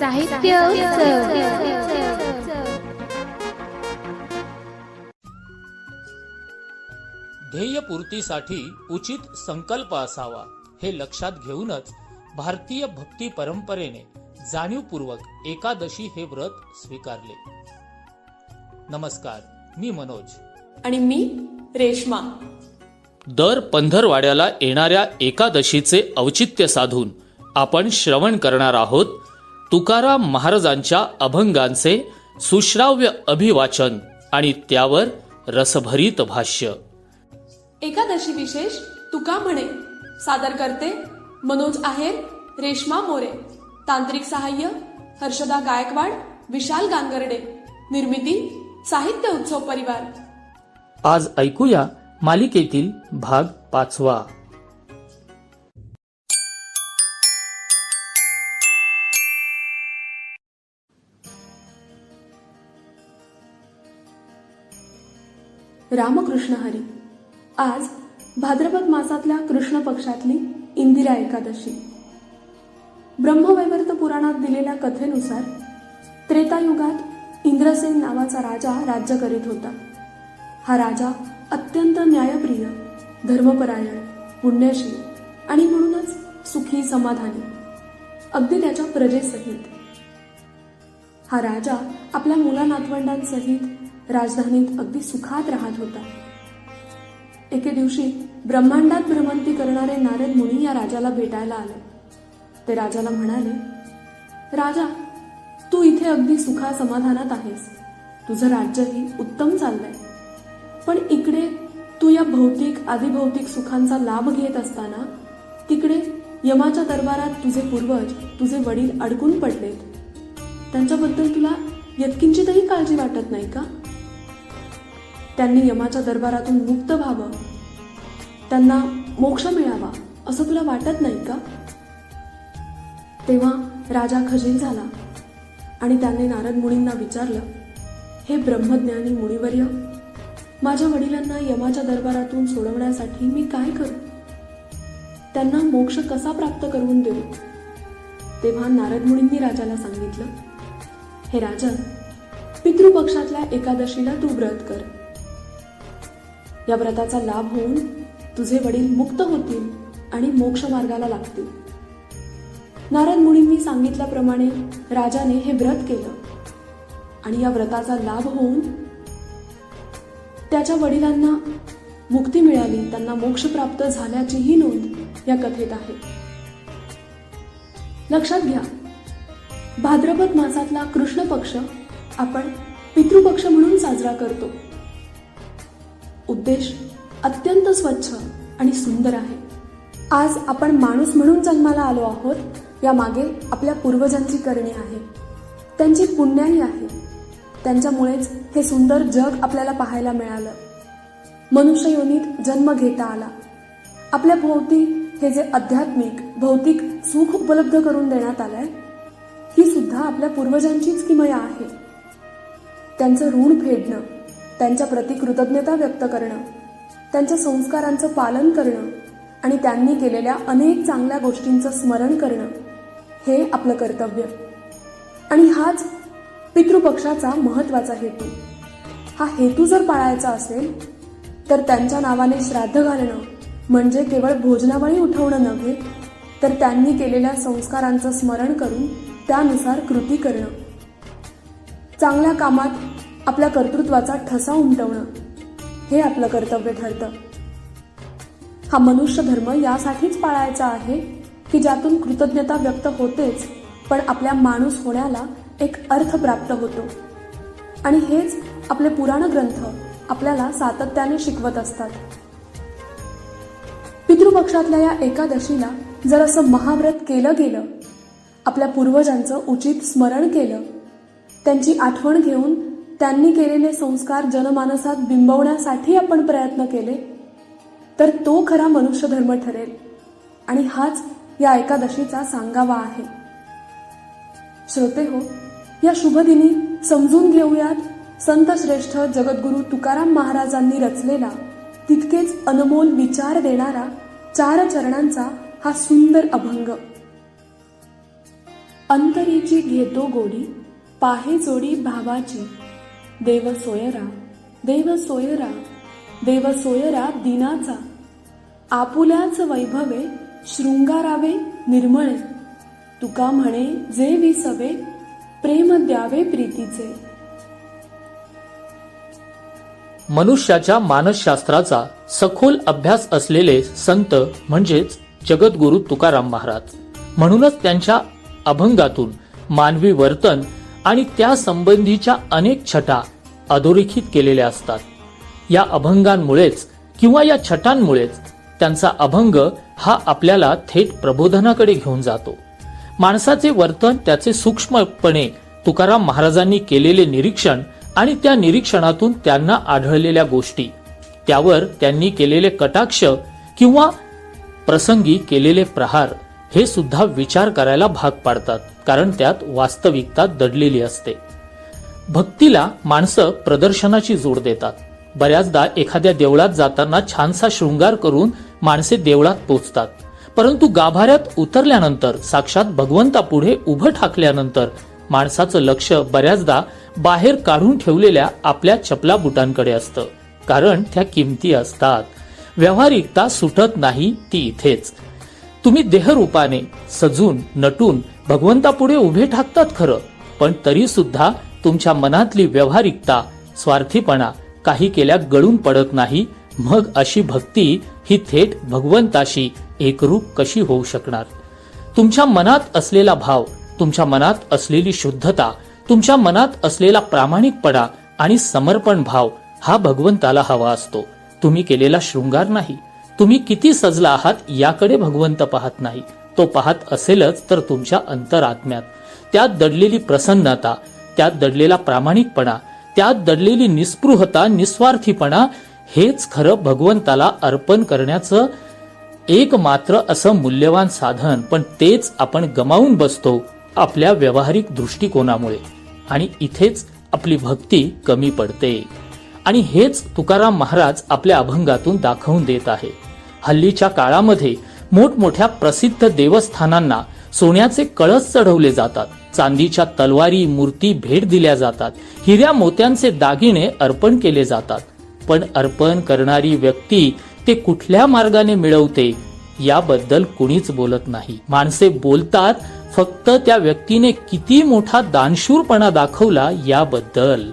साहित्य उत्सव. ध्येयपूर्तीसाठी उचित संकल्प असावा हे लक्षात घेऊनच भारतीय भक्ती परंपरेने जाणीवपूर्वक एकादशी हे व्रत स्वीकारले. नमस्कार मी मनोज. आणि मी रेश्मा. दर पंधरवाड्याला येणाऱ्या एकादशीचे औचित्य साधून आपण श्रवण करणार आहोत तुकाराम महाराजांच्या अभंगांचे सुश्राव्य अभिवाचन आणि त्यावर रसभरीत भाष्य. एकादशी विशेष तुका म्हणे. सादर करते मनोज आहेर रेश्मा मोरे. तांत्रिक सहाय्य हर्षदा गायकवाड विशाल गांगर्डे. निर्मिती साहित्य उत्सव परिवार. आज ऐकूया मालिकेतील भाग पाचवा. रामकृष्ण हरी. आज भाद्रपद मासातल्या कृष्ण पक्षातली इंदिरा एकादशी. ब्रह्मवैवर्त पुराणात दिलेल्या कथेनुसार त्रेतायुगात इंद्रसेन नावाचा राजा राज्य करीत होता. हा राजा अत्यंत न्यायप्रिय धर्मपरायण पुण्यशील आणि म्हणूनच सुखी समाधानी अगदी त्याच्या प्रजेसहित. हा राजा आपल्या मुला नातवंडांसहित राजधानीत अगदी सुखात राहत होता. एके दिवशी ब्रह्मांडात भ्रमंती करणारे नारद मुनी या राजाला भेटायला आले. ते राजाला म्हणाले राजा तू इथे अगदी सुखा समाधानात आहेस. तुझं राज्यही उत्तम चाललंय. पण इकडे तू या भौतिक आदिभौतिक सुखांचा लाभ घेत असताना तिकडे यमाच्या दरबारात तुझे पूर्वज तुझे वडील अडकून पडलेत. त्यांच्याबद्दल तुला यत्किंचितही काळजी वाटत नाही का? त्यांनी यमाच्या दरबारातून मुक्त व्हावं. त्यांना मोक्ष मिळावा असं तुला वाटत नाही का? तेव्हा राजा खजील झाला आणि त्याने नारद मुनींना विचारलं हे ब्रह्मज्ञानी मुनिवर्य माझ्या वडिलांना यमाच्या दरबारातून सोडवण्यासाठी मी काय करू? त्यांना मोक्ष कसा प्राप्त करून देऊ? तेव्हा नारद मुनींनी राजाला सांगितलं हे राजन पितृपक्षातल्या एकादशीला तू व्रत कर. या व्रताचा लाभ होऊन तुझे वडील मुक्त होतील आणि मोक्ष मार्गाला लागतील. नारद मुनींनी सांगितल्याप्रमाणे राजाने हे व्रत केलं. आणि या व्रताचा लाभ होऊन त्याच्या वडिलांना मुक्ती मिळाली त्यांना मोक्ष प्राप्त झाल्याचीही नोंद या कथेत आहे. लक्षात घ्या भाद्रपद मासातला कृष्ण पक्ष आपण पितृपक्ष म्हणून साजरा करतो. उद्देश अत्यंत स्वच्छ आणि सुंदर आहे. आज आपण माणूस म्हणून जन्माला आलो आहोत या मागे आपल्या पूर्वजांची करणी आहे. त्यांची पुण्याही आहे. त्यांच्यामुळेच हे सुंदर जग आपल्याला पाहायला मिळालं. मनुष्य योनीत जन्म घेता आला. आपल्या भोवती हे जे आध्यात्मिक भौतिक सुख उपलब्ध करून देण्यात आलंय ही सुद्धा आपल्या पूर्वजांचीच किमया आहे. त्यांचं ऋण फेडणं त्यांच्याप्रती कृतज्ञता व्यक्त करणं त्यांच्या संस्कारांचं पालन करणं आणि त्यांनी केलेल्या अनेक चांगल्या गोष्टींचं स्मरण करणं हे आपलं कर्तव्य. आणि हाच पितृपक्षाचा महत्त्वाचा हेतू. हा हेतू जर पाळायचा असेल तर त्यांच्या नावाने श्राद्ध घालणं म्हणजे केवळ भोजनावळी उठवणं नव्हे तर त्यांनी केलेल्या संस्कारांचं स्मरण करून त्यानुसार कृती करणं. चांगल्या कामात आपल्या कर्तृत्वाचा ठसा उमटवणं. हे आपलं कर्तव्य ठरतं. हा मनुष्य धर्म यासाठीच पाळायचा आहे की ज्यातून कृतज्ञता व्यक्त होतेच पण आपल्या माणूस होण्याला एक अर्थ प्राप्त होतो. आणि हेच आपले पुराण ग्रंथ आपल्याला सातत्याने शिकवत असतात. पितृपक्षातल्या या एकादशीला जर असं महाव्रत केलं गेलं आपल्या पूर्वजांचं उचित स्मरण केलं त्यांची आठवण घेऊन त्यांनी केलेले संस्कार जनमानसात बिंबवण्यासाठी आपण प्रयत्न केले तर तो खरा मनुष्य धर्म ठरेल. आणि हाच या एकादशीचा सांगावा आहे. श्रोते हो या शुभदिनी समजून घेऊयात संत श्रेष्ठ जगद्गुरु तुकाराम महाराजांनी रचलेला तितकेच अनमोल विचार देणारा चार चरणांचा हा सुंदर अभंग. अंतरीची घेतो गोडी पाहे जोडी भावाची देव सोयरा देव सोयरा देव सोयरा दिनाचा. आपुल्याच वैभवे शृंगारावे निर्मळे. तुका म्हणे जे विसवे प्रेम द्यावे प्रीतीचे. मनुष्याच्या मानसशास्त्राचा सखोल अभ्यास असलेले संत म्हणजेच जगद्गुरु तुकाराम महाराज. म्हणूनच त्यांच्या अभंगातून मानवी वर्तन आणि त्या संबंधीच्या अनेक छटा अधोरेखित केलेल्या असतात. या अभंगांमुळेच किंवा या छटांमुळेच त्यांचा अभंग हा आपल्याला थेट प्रबोधनाकडे घेऊन जातो. माणसाचे वर्तन त्याचे सूक्ष्मपणे तुकाराम महाराजांनी केलेले निरीक्षण आणि त्या निरीक्षणातून त्यांना आढळलेल्या गोष्टी. त्यावर त्यांनी केलेले कटाक्ष किंवा प्रसंगी केलेले प्रहार हे सुद्धा विचार करायला भाग पाडतात कारण त्यात वास्तविकता दडलेली असते. भक्तीला माणसं प्रदर्शनाची जोड देतात. बऱ्याचदा एखाद्या देवळात जाताना छानसा शृंगार करून माणसे देवळात पोचतात. परंतु गाभाऱ्यात उतरल्यानंतर साक्षात भगवंतापुढे उभं ठाकल्यानंतर माणसाचं लक्ष बऱ्याचदा बाहेर काढून ठेवलेल्या आपल्या चपला बुटांकडे असतं. कारण त्या किमती असतात. व्यावहारिकता सुटत नाही ती इथेच. तुम्ही देहरूपाने सजून नटून भगवंतापुढे उभे ठाकतात खरं. पण तरी सुद्धा तुमच्या मनातली व्यावहारिकता स्वार्थीपणा काही केल्या गळून पडत नाही मग अशी भक्ती ही थेट भगवंताशी एकरूप कशी होऊ शकणार? तुमच्या मनात असलेला भाव तुमच्या मनात असलेली शुद्धता तुमच्या मनात असलेला प्रामाणिकपणा आणि समर्पण भाव हा भगवंताला हवा असतो. तुम्ही केलेला शृंगार नाही. तुम्ही किती सजला आहात याकडे भगवंत पाहत नाही. तो पाहत असेलच तर तुमच्या अंतरात्म्यात. त्यात दडलेली प्रसन्नता त्यात दडलेला प्रामाणिकपणा त्यात दडलेली निस्पृहता निस्वार्थीपणा हेच खरं भगवंताला अर्पण करण्याचं एक मात्र असं मूल्यवान साधन. पण तेच आपण गमावून बसतो आपल्या व्यावहारिक दृष्टिकोनामुळे. आणि इथेच आपली भक्ती कमी पडते. आणि हेच तुकाराम महाराज आपल्या अभंगातून दाखवून देत आहे. हल्लीच्या काळामध्ये मोठमोठ्या प्रसिद्ध देवस्थानांना सोन्याचे कळस चढवले जातात. चांदीच्या तलवारी मूर्ती भेट दिल्या जातात. हिऱ्या मोत्यांचे दागिने अर्पण केले जातात. पण अर्पण करणारी व्यक्ती ते कुठल्या मार्गाने मिळवते याबद्दल कुणीच बोलत नाही. माणसे बोलतात फक्त त्या व्यक्तीने किती मोठा दानशूरपणा दाखवला याबद्दल.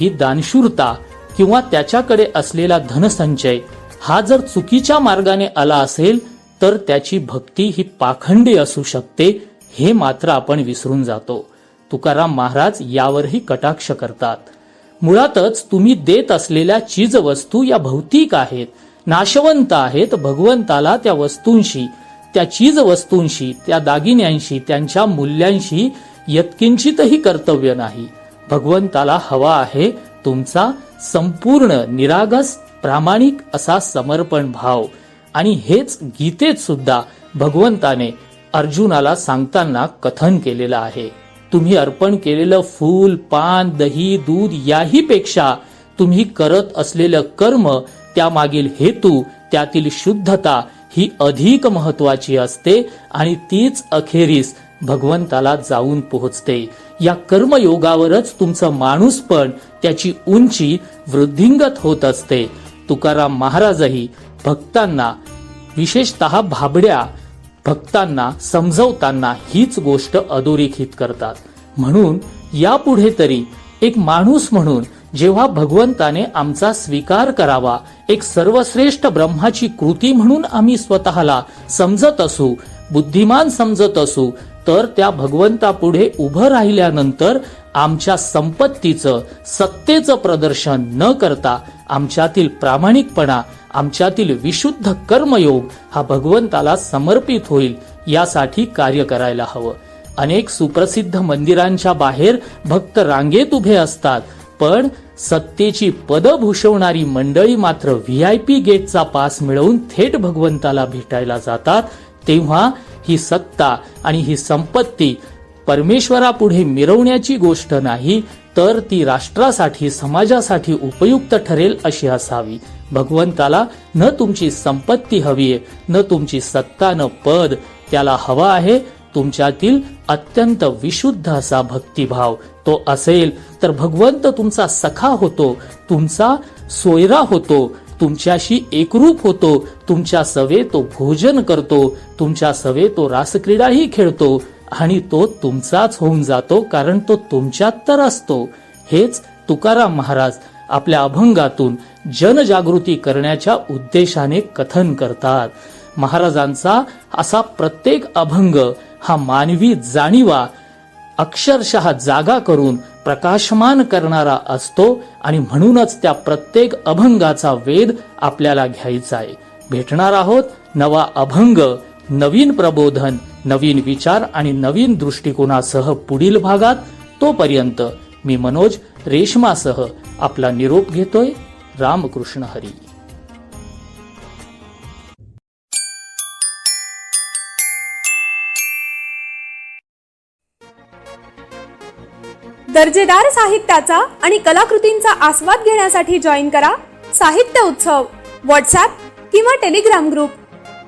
ही दानशूरता किंवा त्याच्याकडे असलेला धनसंचय हा जर चुकीच्या मार्गाने आला असेल तर त्याची भक्ती ही पाखंडी असू शकते हे मात्र आपण विसरून जातो. तुकाराम महाराज यावरही कटाक्ष करतात. मुळातच तुम्ही देत असलेल्या चीजवस्तू या भौतिक आहेत नाशवंत आहेत भगवंताला त्या वस्तूंशी त्या चीज वस्तूंशी त्या दागिन्यांशी त्यांच्या मूल्यांशी यत्किंचितही कर्तव्य नाही. भगवंताला हवा आहे तुमचा संपूर्ण निरागस प्रामाणिक असा समर्पण भाव. आणि हेच गीतेत सुद्धा भगवंताने अर्जुनाला सांगताना कथन केलेलं आहे. तुम्ही अर्पण केलेलं फूल पान दही दूध याही पेक्षा तुम्ही करत असलेलं कर्म त्यामागील हेतू त्यातील शुद्धता ही अधिक महत्वाची असते आणि तीच अखेरीस भगवंताला जाऊन पोहोचते. या कर्मयोगावरच तुमचं माणूसपण त्याची उंची वृद्धिंगत होत असते. तुकाराम महाराजही भक्तांना विशेषतः भाबड्या भक्तांना समजवताना हीच गोष्ट अधोरेखित करतात. म्हणून यापुढे तरी एक माणूस म्हणून जेव्हा भगवंताने आमचा स्वीकार करावा एक सर्वश्रेष्ठ ब्रह्माची कृती म्हणून आम्ही स्वतःला समजत असू बुद्धिमान समजत असू तर त्या भगवंतापुढे उभं राहिल्यानंतर आमच्या संपत्तीचं सत्तेचं प्रदर्शन न करता आमच्यातील प्रामाणिकपणा आमच्यातील विशुद्ध कर्मयोग हा भगवंताला समर्पित होईल यासाठी कार्य करायला हवं. अनेक सुप्रसिद्ध मंदिरांच्या बाहेर भक्त रांगेत उभे असतात पण सत्तेची पद भूषवणारी मंडळी मात्र व्ही आय पी गेटचा पास मिळवून थेट भगवंताला भेटायला जातात तेव्हा ही सत्ता आणि ही संपत्ती परमेश्वरापुढे मिरवण्याची गोष्ट नाही तर ती राष्ट्रासाठी समाजासाठी उपयुक्त ठरेल अशी असावी. भगवंताला न तुमची संपत्ती हवी आहे न तुमची सत्ता न पद. त्याला हवा आहे तुमच्यातील अत्यंत विशुद्ध असा भक्तिभाव. तो असेल तर भगवंत तुमचा सखा होतो तुमचा सोयरा होतो तुमच्याशी एकरूप होतो तुमच्या सवे तो भोजन करतो तुमच्या सवे तो रासक्रीडाही खेळतो आणि तो तुमचाच होऊन जातो कारण तो तुमच्यात तर असतो. हेच तुकाराम महाराज आपल्या अभंगातून जनजागृती करण्याच्या उद्देशाने कथन करतात. महाराजांचा असा प्रत्येक अभंग हा मानवी जाणीवा अक्षरशः जागा करून प्रकाशमान करणारा असतो आणि म्हणूनच त्या प्रत्येक अभंगाचा वेध आपल्याला घ्यायचा आहे. भेटणार आहोत नवा अभंग नवीन प्रबोधन नवीन विचार आणि नवीन दृष्टिकोनासह पुढील भागात तोपर्यंत मी मनोज रेशमासह आपला निरोप घेतोय रामकृष्ण हरी. दर्जेदार साहित्याचा आणि कलाकृतींचा आस्वाद घेण्यासाठी जॉईन करा साहित्य उत्सव. व्हॉट्सॲप किंवा टेलिग्राम ग्रुप